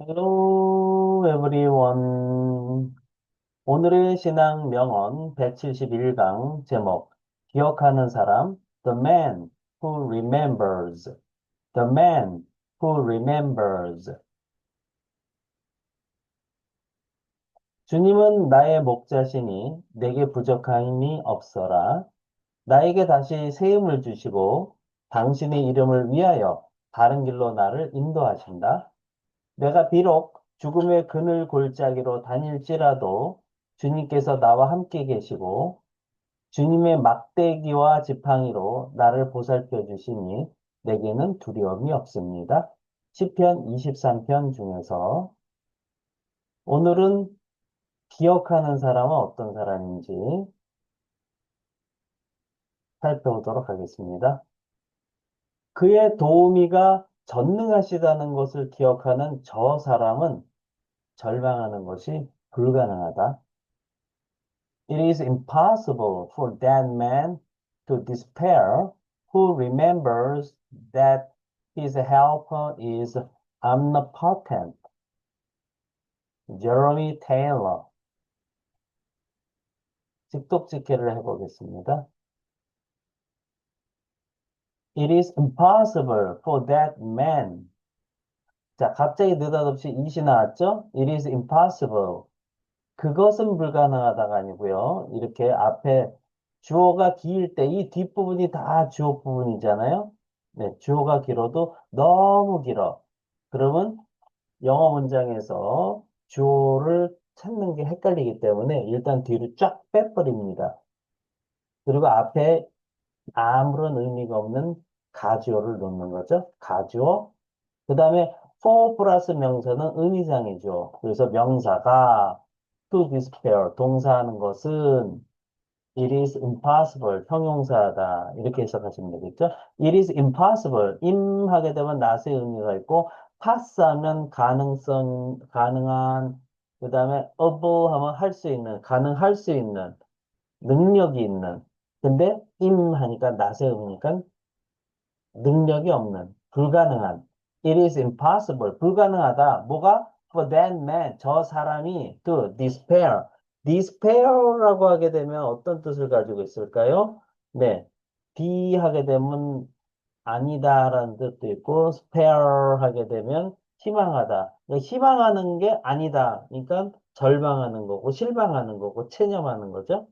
Hello everyone. 오늘의 신앙 명언 171강 제목 기억하는 사람 The man who remembers. The man who remembers. 주님은 나의 목자시니 내게 부족함이 없어라. 나에게 다시 세움을 주시고 당신의 이름을 위하여 바른 길로 나를 인도하신다. 내가 비록 죽음의 그늘 골짜기로 다닐지라도 주님께서 나와 함께 계시고 주님의 막대기와 지팡이로 나를 보살펴 주시니 내게는 두려움이 없습니다. 시편 23편 중에서 오늘은 기억하는 사람은 어떤 사람인지 살펴보도록 하겠습니다. 그의 도우미가 전능하시다는 것을 기억하는 저 사람은 절망하는 것이 불가능하다. It is impossible for that man to despair who remembers that his helper is omnipotent. Jeremy Taylor. 직독 직해를 해보겠습니다. It is impossible for that man. 자, 갑자기 느닷없이 it이 나왔죠? It is impossible. 그것은 불가능하다가 아니고요. 이렇게 앞에 주어가 길때이 뒷부분이 다 주어 부분이잖아요. 네, 주어가 길어도 너무 길어. 그러면 영어 문장에서 주어를 찾는 게 헷갈리기 때문에 일단 뒤로 쫙 빼버립니다. 그리고 앞에 아무런 의미가 없는 가주어를 놓는 거죠. 가주어. 그 다음에 for 플러스 명사는 의미상이죠. 그래서 명사가 to despair, 동사하는 것은 it is impossible, 형용사다. 이렇게 해석하시면 되겠죠. it is impossible, im 하게 되면 낫의 의미가 있고 pass 하면 가능성, 가능한, 그 다음에 able 하면 할 수 있는, 가능할 수 있는, 능력이 있는. 근데 im 하니까 낫의 의미니까 능력이 없는, 불가능한. It is impossible. 불가능하다. 뭐가? For that man. 저 사람이 to despair. despair라고 하게 되면 어떤 뜻을 가지고 있을까요? 네. D 하게 되면 아니다라는 뜻도 있고, spare 하게 되면 희망하다. 그러니까 희망하는 게 아니다. 그러니까 절망하는 거고, 실망하는 거고, 체념하는 거죠.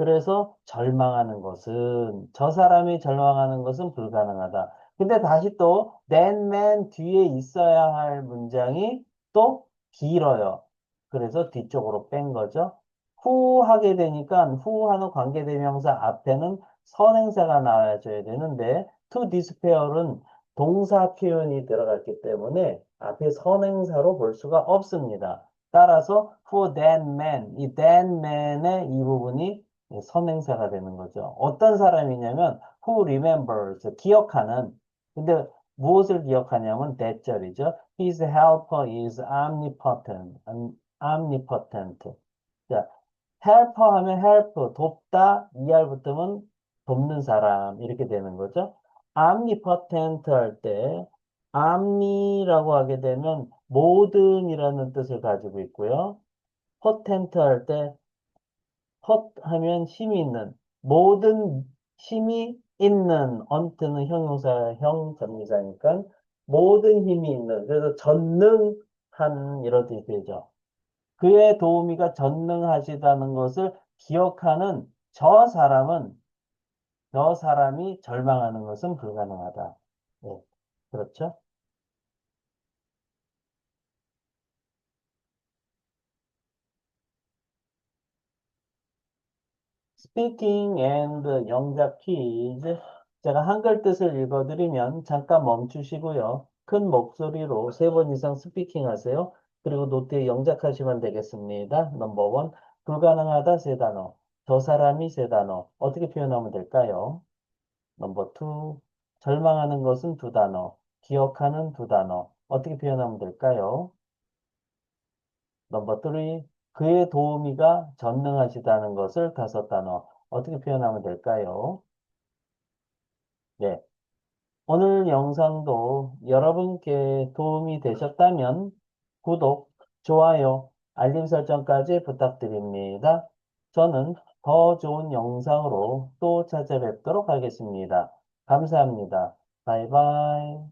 그래서 절망하는 것은, 저 사람이 절망하는 것은 불가능하다. 근데 다시 또, that man 뒤에 있어야 할 문장이 또 길어요. 그래서 뒤쪽으로 뺀 거죠. who 하게 되니까 who 하는 관계대명사 앞에는 선행사가 나와줘야 되는데 to despair은 동사 표현이 들어갔기 때문에 앞에 선행사로 볼 수가 없습니다. 따라서 for that man, 이 that man의 이 부분이 선행사가 되는 거죠. 어떤 사람이냐면 who remembers, 기억하는. 근데 무엇을 기억하냐면 대절이죠. His helper is omnipotent. omnipotent. 자, helper 하면 help, 돕다, er 붙으면 돕는 사람 이렇게 되는 거죠. omnipotent 할 때 omni라고 하게 되면 모든이라는 뜻을 가지고 있고요. potent 할때 pot 하면 힘이 있는 모든 힘이 있는 언트는 형용사형 전미사니까 모든 힘이 있는 그래서 전능한 이런 뜻이 되죠. 그의 도우미가 전능하시다는 것을 기억하는 저 사람은 저 사람이 절망하는 것은 불가능하다. 네, 그렇죠? Speaking and 영작 퀴즈. 제가 한글 뜻을 읽어드리면 잠깐 멈추시고요. 큰 목소리로 세 번 이상 스피킹 하세요. 그리고 노트에 영작하시면 되겠습니다. 넘버 원, 불가능하다 세 단어. 저 사람이 세 단어. 어떻게 표현하면 될까요? 넘버 투, 절망하는 것은 두 단어. 기억하는 두 단어. 어떻게 표현하면 될까요? 넘버 쓰리, 그의 도우미가 전능하시다는 것을 다섯 단어. 어떻게 표현하면 될까요? 네. 오늘 영상도 여러분께 도움이 되셨다면 구독, 좋아요, 알림 설정까지 부탁드립니다. 저는 더 좋은 영상으로 또 찾아뵙도록 하겠습니다. 감사합니다. 바이바이.